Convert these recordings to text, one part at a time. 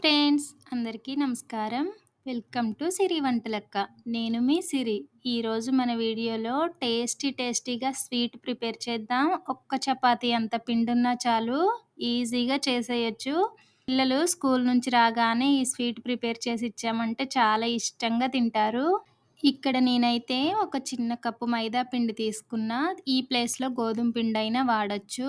Friends అందరికీ నమస్కారం. Welcome to సిరి వంటలక్క నేను మీ సిరి. ఈరోజు మన వీడియోలో టేస్టీ టేస్టీగా స్వీట్ ప్రిపేర్ చేద్దాం. ఒక్క చపాతీ అంత పిండున్నా చాలు ఈజీగా చేసేయచ్చు. పిల్లలు స్కూల్ నుంచి రాగానే ఈ స్వీట్ ప్రిపేర్ చేసి ఇచ్చామంటే చాలా ఇష్టంగా తింటారు. ఇక్కడ నేనైతే ఒక చిన్న కప్పు మైదా పిండి తీసుకున్నా. ఈ ప్లేస్లో గోధుమ పిండి అయినా వాడచ్చు.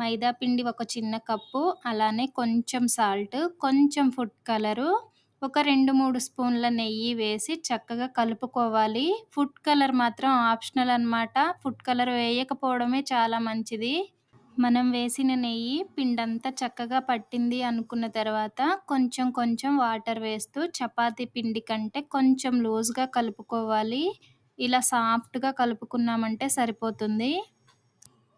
మైదా పిండి ఒక చిన్న కప్పు అలానే కొంచెం సాల్ట్ కొంచెం ఫుడ్ కలరు ఒక రెండు మూడు స్పూన్ల నెయ్యి వేసి చక్కగా కలుపుకోవాలి. ఫుడ్ కలర్ మాత్రం ఆప్షనల్ అనమాట ఫుడ్ కలర్ వేయకపోవడమే చాలా మంచిది. మనం వేసిన నెయ్యి పిండంతా చక్కగా పట్టింది అనుకున్న తర్వాత కొంచెం కొంచెం వాటర్ వేస్తూ చపాతీ పిండి కంటే కొంచెం లూజ్గా కలుపుకోవాలి. ఇలా సాఫ్ట్గా కలుపుకున్నామంటే సరిపోతుంది.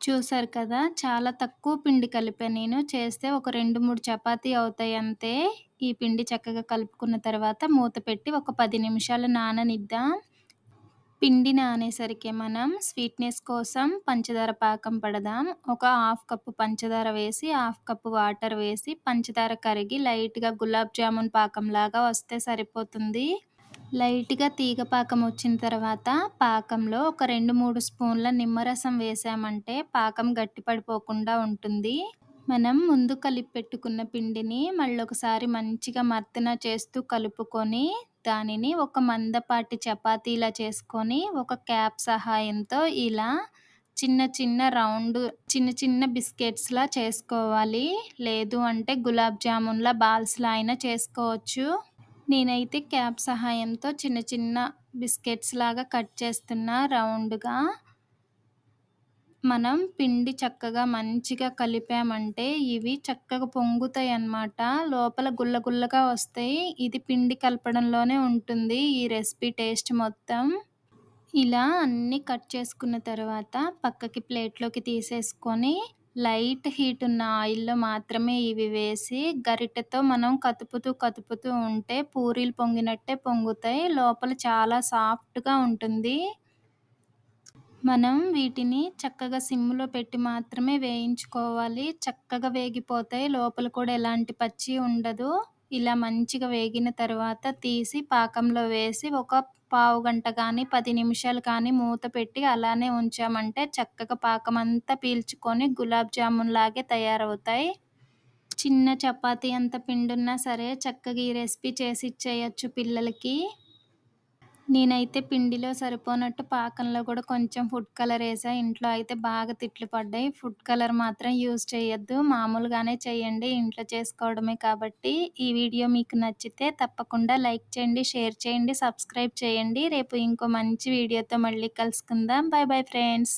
చూసారు కదా! చాలా తక్కువ పిండి కలిపాను నేను. చేస్తే ఒక రెండు మూడు చపాతీ అవుతాయి అంతే. ఈ పిండి చక్కగా కలుపుకున్న తర్వాత మూత పెట్టి ఒక పది నిమిషాలు నాననిద్దాం. పిండి నానేసరికి మనం స్వీట్నెస్ కోసం పంచదార పాకం పడదాం. ఒక హాఫ్ కప్పు పంచదార వేసి హాఫ్ కప్పు వాటర్ వేసి పంచదార కరిగి లైట్గా గులాబ్ జామున్ పాకం లాగా వస్తే సరిపోతుంది. లైట్గా తీగ పాకం వచ్చిన తర్వాత పాకంలో ఒక రెండు మూడు స్పూన్ల నిమ్మరసం వేసామంటే పాకం గట్టిపడిపోకుండా ఉంటుంది. మనం ముందు కలిపి పెట్టుకున్న పిండిని మళ్ళీ ఒకసారి మంచిగా మర్తన చేస్తూ కలుపుకొని దానిని ఒక మందపాటి చపాతీలా చేసుకొని ఒక క్యాప్ సహాయంతో ఇలా చిన్న చిన్న రౌండ్ చిన్న చిన్న బిస్కెట్స్లా చేసుకోవాలి. లేదు అంటే గులాబ్ జామున్లా బాల్స్లా అయినా చేసుకోవచ్చు. నేనైతే క్యాప్ సహాయంతో చిన్న చిన్న బిస్కెట్స్ లాగా కట్ చేస్తున్నా రౌండ్గా. మనం పిండి చక్కగా మంచిగా కలిపామంటే ఇవి చక్కగా పొంగుతాయి అన్నమాట లోపల గుల్ల గుల్లగా వస్తాయి. ఇది పిండి కలపడంలోనే ఉంటుంది ఈ రెసిపీ టేస్ట్ మొత్తం. ఇలా అన్నీ కట్ చేసుకున్న తర్వాత పక్కకి ప్లేట్లోకి తీసేసుకొని లైట్ హీట్ ఉన్న ఆయిల్‌లో మాత్రమే ఇవి వేసి గరిటెతో మనం కదుపుతూ, కదుపుతూ ఉంటే పూరీలు పొంగినట్టే పొంగుతాయి. లోపల చాలా సాఫ్ట్‌గా ఉంటుంది. మనం వీటిని చక్కగా సిమ్‌లో పెట్టి మాత్రమే వేయించుకోవాలి. చక్కగా వేగిపోతాయి. లోపల కూడా ఎలాంటి పచ్చి ఉండదు. ఇలా మంచిగా వేగిన తర్వాత తీసి పాకంలో వేసి ఒక పావు గంట కానీ పది నిమిషాలు కానీ మూత పెట్టి అలానే ఉంచామంటే చక్కగా పాకం అంతా పీల్చుకొని గులాబ్ జామున్ లాగే తయారవుతాయి. చిన్న చపాతీ అంత పిండున్నా సరే చక్కగా ఈ రెసిపీ చేసి ఇచ్చేయచ్చు పిల్లలకి. నేనైతే పిండిలో సరిపోనట్టు పాకంలో కూడా కొంచెం ఫుడ్ కలర్ వేసా. ఇంట్లో అయితే బాగా తిట్లు పడ్డాయి. ఫుడ్ కలర్ మాత్రం యూజ్ చేయొద్దు. మామూలుగానే చేయండి. ఇంట్లో చేసుకోవడమే కాబట్టి ఈ వీడియో మీకు నచ్చితే తప్పకుండా లైక్ చేయండి షేర్ చేయండి సబ్స్క్రైబ్ చేయండి. రేపు ఇంకో మంచి వీడియోతో మళ్ళీ కలుసుకుందాం. Bye bye friends